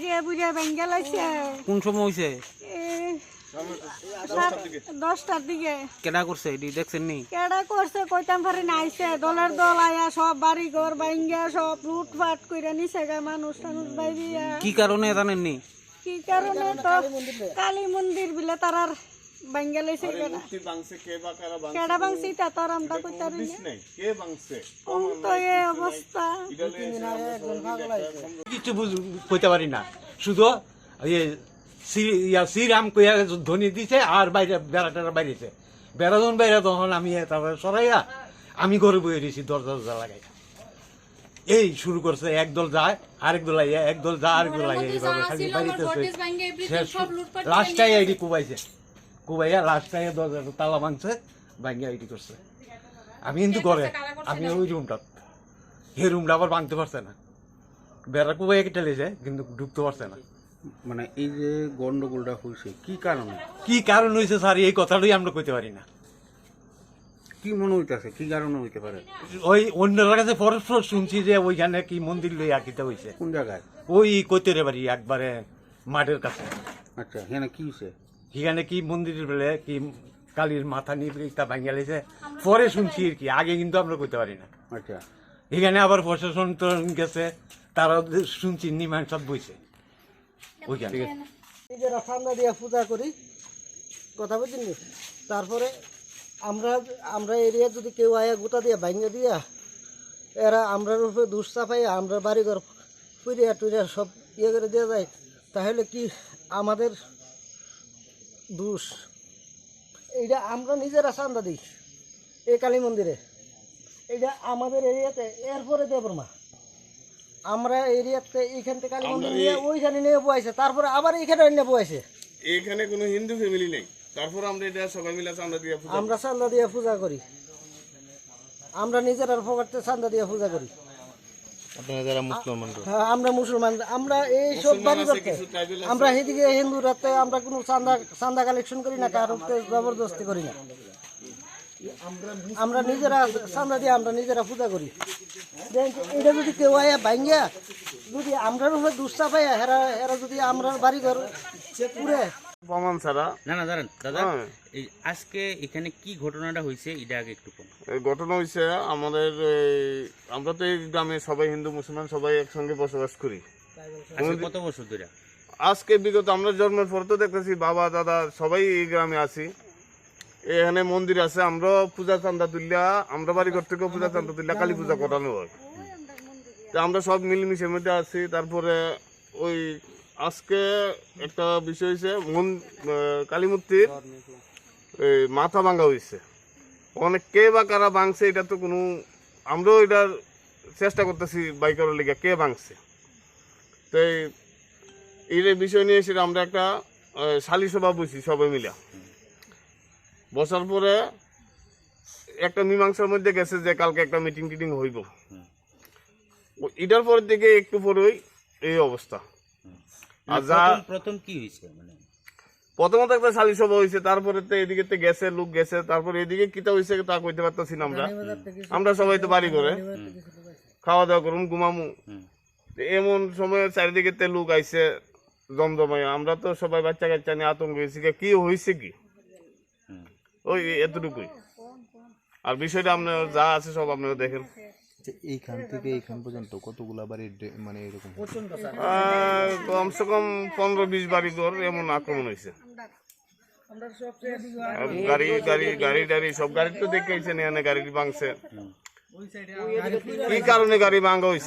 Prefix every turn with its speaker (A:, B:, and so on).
A: বাইরে বুঝে ভেঙ্গে লাইছে
B: কোন সময়
A: সাত- দশটার দিকে।
B: কেডা করছে এটি? দেখছেন নি?
A: কেডা করছে কইতাম পারি না আইছে। দলের দল আয়া সব বাড়ি ঘর ভাঙ্গা সব লুটপাট কইরা নিছে গা মানুষ টানুষ বাইরিয়া
B: কি কারণে জানেন নি?
A: কি কারণে তো? কালী মন্দির বিলে তারার ভাঙ্গা কেডা?
C: মূর্তি ভাঙছে কে বা কারা ভাঙছে
A: কেডা ভাঙছি তা তার আমরা কইতারি
C: বিষ নেই। কে ভাঙছে
A: কোন তো এই অবস্থা।
D: কিছু বুঝ- কইতে পারি না। শুধু শ্রীরাম কইয়া ধ্বনি দিছে আর বাইরে বেড়া টেড়া বাইরেছে। বেড়া যখন বাইরে তখন আমি তারপরে সরাইয়া আমি ঘরে বয়ে দিয়েছি দরজা দরজা লাগাই এই শুরু করছে একদল যায় আরেক দল আইয়া একদল যায় আরেক দল আইয়া এইভাবে খালি বাড়িতেছে। শেষ লাস্টটাই আইডি কুবাইছে। কুবাইয়া লাস্টটাই দরজা তালা ভাঙছে ভাঙিয়া আইডি করছে। আমি কিন্তু করে আমি ওই রুমটা। এই রুমটা আবার ভাঙতে পারছে না। বেড়া কুবাইয়া কেটে লেছে কিন্তু ঢুকতে পারছে না।
B: মানে এই যে গন্ডগোলটা হয়েছে কি কারণে?
D: কি কারণ হয়েছে স্যার এই কথাটাই আমরা কইতে পারি না।
B: কি মনে হইতেছে? কি কারণে হইতে পারে?
D: ওই অন্যরা কাছে পরস্পর শুনছি যে ওইখানে কি মন্দির লই আঁকিতে হয়েছে
B: কোন জায়গায়?
D: ওই কৈতেরে বাড়ি একবারে মাঠের কাছে।
B: আচ্ছা হ্যাঁ কি হয়েছে
D: সেখানে কি মন্দির বলে কি কালীর মাথা নিয়ে তা ভাঙিয়া লেছে পরে শুনছি আর কি আগে কিন্তু আমরা কইতে পারি না।
B: আচ্ছা।
D: এখানে আবার প্রশাসন তো গেছে তারা শুনছি নিমান সব বইছে। ওইখানে।
E: নিজেরা ঠান্ডা দিয়া পূজা করি কথা বুঝছেন তারপরে আমরা আমরা এরিয়া যদি কেউ আয়া গোটা দিয়া ভাঙ্গা দিয়া এরা আমরার উপরে দুষ চাপাই আমরা বাড়িঘর ফুরিয়া টুরিয়া সব ইয়ে করে দেওয়া যায় তাহলে কি আমাদের দোষ। এইটা আমরা নিজেরা চান্দা দিই এই কালী মন্দিরে। এইটা আমাদের এরিয়াতে এরপরে দেবরমা আমরা এরিয়াতে এইখান থেকে কালী মন্দির নিয়ে ওইখানে নিয়ে বয়েছে তারপরে আবার এইখানে নিয়ে বয়েছে
C: এখানে কোনো হিন্দু ফ্যামিলি নেই। তারপর আমরা এটা সবাই মিলে চান্দা দিয়ে
E: আমরা চান্দা দিয়ে পূজা করি। আমরা নিজের পকেটে চান্দা দিয়ে পূজা করি। হ্যাঁ, আমরা মুসলমান আমরা এই সব বাড়ি করতে আমরা সেদিকে হিন্দু রাতে আমরা কোনো চান্দা চান্দা কালেকশন করি না কারোর জবরদস্তি করি না। আমরা নিজেরা চান্দা দিয়ে আমরা নিজেরা পূজা করি। এটা যদি কেউ আয়া ভাঙ্গিয়া যদি আমরা উপরে দুষ্টা পাইয়া হেরা হেরা যদি আমরা বাড়ি ঘর পুরে
C: প্রমাণ ছাড়া।
B: না না দাঁড়ান দাদা।
C: হ্যাঁ।
B: এই আজকে এখানে কি ঘটনাটা হয়েছে এটা আগে একটু
C: ঘটনা হয়েছে আমাদের আমরা তো এই গ্রামে সবাই হিন্দু মুসলমান সবাই একসঙ্গে বসবাস করি।
B: আজকে কত বছর ধরে?
C: আজকে বিগত আমরা জন্মের পর তো দেখতেছি বাবা দাদা সবাই এই গ্রামে আছি। এখানে মন্দির আছে আমরা পূজা চান্দা তুললা আমরা বাড়ি ঘর থেকেও পূজা চান্দা তুললা কালী পূজা করানো হয়। তো আমরা সব মিলেমিশের মধ্যে আছি তারপরে ওই আজকে একটা বিষয় হয়েছে মন কালী মূর্তির এই মাথা ভাঙা হয়েছে অনেক কে বা কারা ভাঙছে এটা তো কোনো আমরাও এটার চেষ্টা করতেছি বাইকারের লেগে কে ভাঙছে। তো এই- বিষয় নিয়ে সেটা আমরা একটা সালি সভা বসি সবাই মিলে। বসার পরে একটা মীমাংসার মধ্যে গেছে যে কালকে একটা মিটিং টিটিং হইব। এটার পরের দিকে একটু পরেই এই অবস্থা। আর যা
B: প্রথম- প্রথম কি হয়েছে মানে?
C: প্রথমত একটা সালি সভা হয়েছে তারপরে তো এদিকে তো গেছে লোক গেছে তারপরে এদিকে কিতা হয়েছে তা কইতে পারতাছি না আমরা। আমরা সবাই তো বাড়ি করে খাওয়া দাওয়া করুন ঘুমামু। এমন সময় চারিদিকে তে লোক আইছে জমজমায়। আমরা তো সবাই বাচ্চা কাচ্চা নিয়ে আতঙ্ক হয়েছি কি হয়েছে কি? ওই এতটুকুই। আর বিষয়টা আপনার যা আছে সব আপনারা দেখেন।
F: এইখান থেকে এইখান পর্যন্ত কতগুলা বাড়ির মানে এরকম
C: কমসে কম পনেরো বিশ বাড়ি ঘর এমন আক্রমণ হয়েছে। গাড়ি গাড়ি গাড়ি টাড়ি সব গাড়ি তো দেখেছেন এখানে গাড়ি ভাঙছে কি কারণে গাড়ি ভাঙা হয়েছে